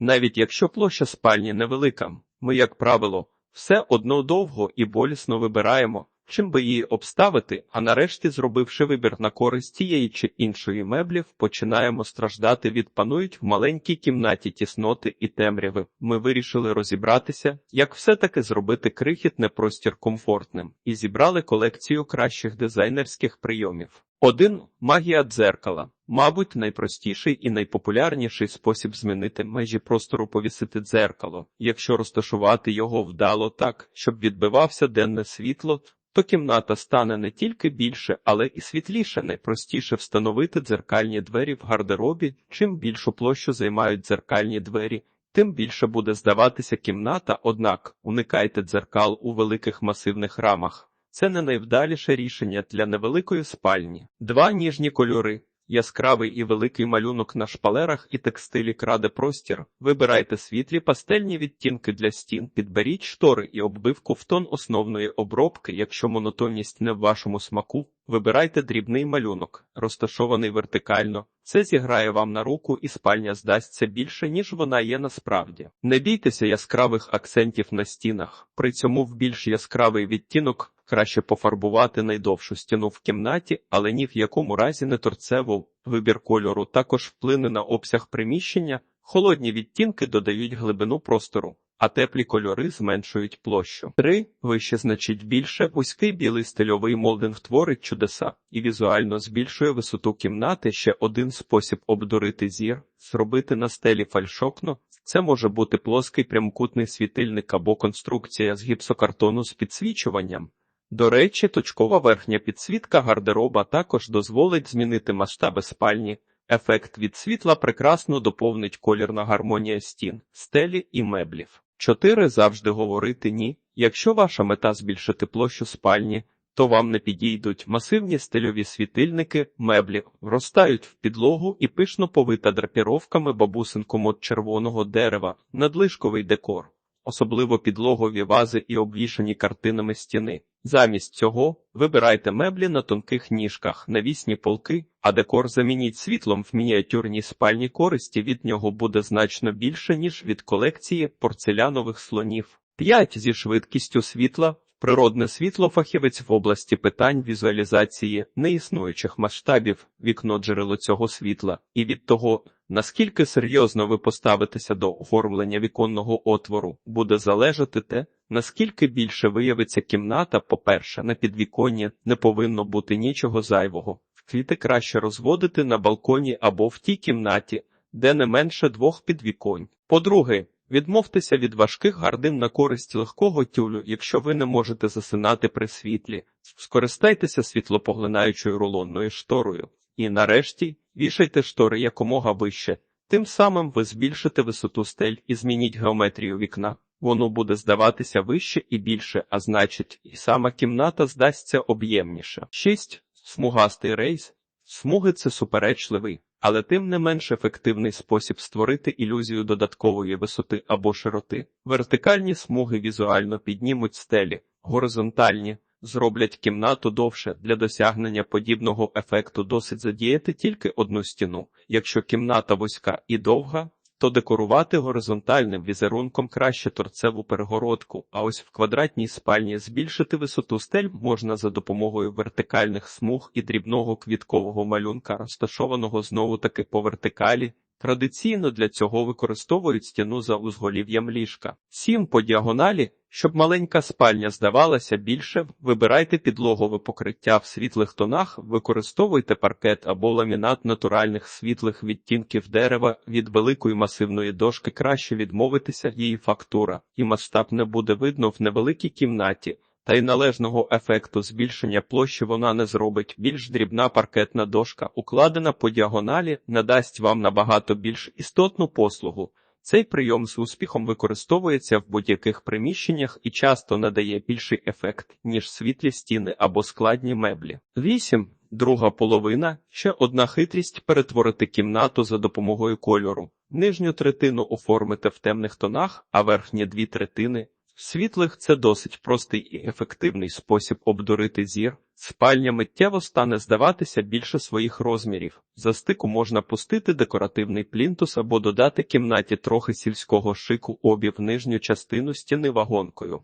Навіть якщо площа спальні невелика, ми, як правило, все одно довго і болісно вибираємо, чим би її обставити, а нарешті, зробивши вибір на користь тієї чи іншої меблів, починаємо страждати від панують в маленькій кімнаті тісноти і темряви. Ми вирішили розібратися, як все-таки зробити крихітний простір комфортним, і зібрали колекцію кращих дизайнерських прийомів. Один магія дзеркала. Мабуть, найпростіший і найпопулярніший спосіб змінити межі простору повісити дзеркало. Якщо розташувати його вдало так, щоб відбивався денне світло, то кімната стане не тільки більше, але і світліше. Найпростіше встановити дзеркальні двері в гардеробі. Чим більшу площу займають дзеркальні двері, тим більше буде здаватися кімната, однак уникайте дзеркал у великих масивних рамах. Це не найвдаліше рішення для невеликої спальні. Два ніжні кольори. Яскравий і великий малюнок на шпалерах і текстилі краде простір. Вибирайте світлі пастельні відтінки для стін, підберіть штори і оббивку в тон основної обробки. Якщо монотонність не в вашому смаку, вибирайте дрібний малюнок, розташований вертикально. Це зіграє вам на руку, і спальня здасться більше, ніж вона є насправді. Не бійтеся яскравих акцентів на стінах. При цьому в більш яскравий відтінок краще пофарбувати найдовшу стіну в кімнаті, але ні в якому разі не торцеву. Вибір кольору також вплине на обсяг приміщення, холодні відтінки додають глибину простору, а теплі кольори зменшують площу. 3. Вище значить більше, вузький білий стильовий молдинг творить чудеса і візуально збільшує висоту кімнати. Ще один спосіб обдурити зір, зробити на стелі фальшокно. Це може бути плоский прямокутний світильник або конструкція з гіпсокартону з підсвічуванням. До речі, точкова верхня підсвітка гардероба також дозволить змінити масштаби спальні. Ефект від світла прекрасно доповнить колірна гармонія стін, стелі і меблів. 4. Завжди говорити ні. Якщо ваша мета збільшити площу спальні, то вам не підійдуть масивні стильові світильники, меблі, вростають в підлогу і пишно повита драпіровками бабусинком от червоного дерева, надлишковий декор, особливо підлогові вази і обвішані картинами стіни. Замість цього вибирайте меблі на тонких ніжках, навісні полки, а декор замініть світлом в мініатюрній спальні користі від нього буде значно більше, ніж від колекції порцелянових слонів. 5. Зі швидкістю світла Природне світло фахівець в області питань візуалізації неіснуючих масштабів, вікно джерело цього світла, і від того, наскільки серйозно ви поставитеся до оформлення віконного отвору, буде залежати те, наскільки більше виявиться кімната, по-перше, на підвіконні не повинно бути нічого зайвого. Квіти краще розводити на балконі або в тій кімнаті, де не менше двох підвіконь. По-друге, Відмовтеся від важких гардин на користь легкого тюлю, якщо ви не можете засинати при світлі. Скористайтеся світлопоглинаючою рулонною шторою. І нарешті вішайте штори якомога вище. Тим самим ви збільшите висоту стель і змініть геометрію вікна. Воно буде здаватися вище і більше, а значить, і сама кімната здасться об'ємніше. 6. Смугастий рейс. Смуги це суперечливий але тим не менш ефективний спосіб створити ілюзію додаткової висоти або широти. Вертикальні смуги візуально піднімуть стелі, горизонтальні зроблять кімнату довше для досягнення подібного ефекту досить задіяти тільки одну стіну. Якщо кімната вузька і довга, то декорувати горизонтальним візерунком краще торцеву перегородку, а ось в квадратній спальні збільшити висоту стель можна за допомогою вертикальних смуг і дрібного квіткового малюнка, розташованого знову таки по вертикалі. Традиційно для цього використовують стіну за узголів'ям ліжка. Сім по діагоналі щоб маленька спальня здавалася більше, вибирайте підлогове покриття в світлих тонах, використовуйте паркет або ламінат натуральних світлих відтінків дерева від великої масивної дошки краще відмовитися її фактура, і масштаб не буде видно в невеликій кімнаті. Та й належного ефекту збільшення площі вона не зробить. Більш дрібна паркетна дошка, укладена по діагоналі, надасть вам набагато більш істотну послугу. Цей прийом з успіхом використовується в будь-яких приміщеннях і часто надає більший ефект, ніж світлі стіни або складні меблі. 8. Друга половина ще одна хитрість перетворити кімнату за допомогою кольору. Нижню третину оформити в темних тонах, а верхні дві третини світлих це досить простий і ефективний спосіб обдурити зір. Спальня миттєво стане здаватися більше своїх розмірів. За стику можна пустити декоративний плінтус або додати кімнаті трохи сільського шику обів нижню частину стіни вагонкою.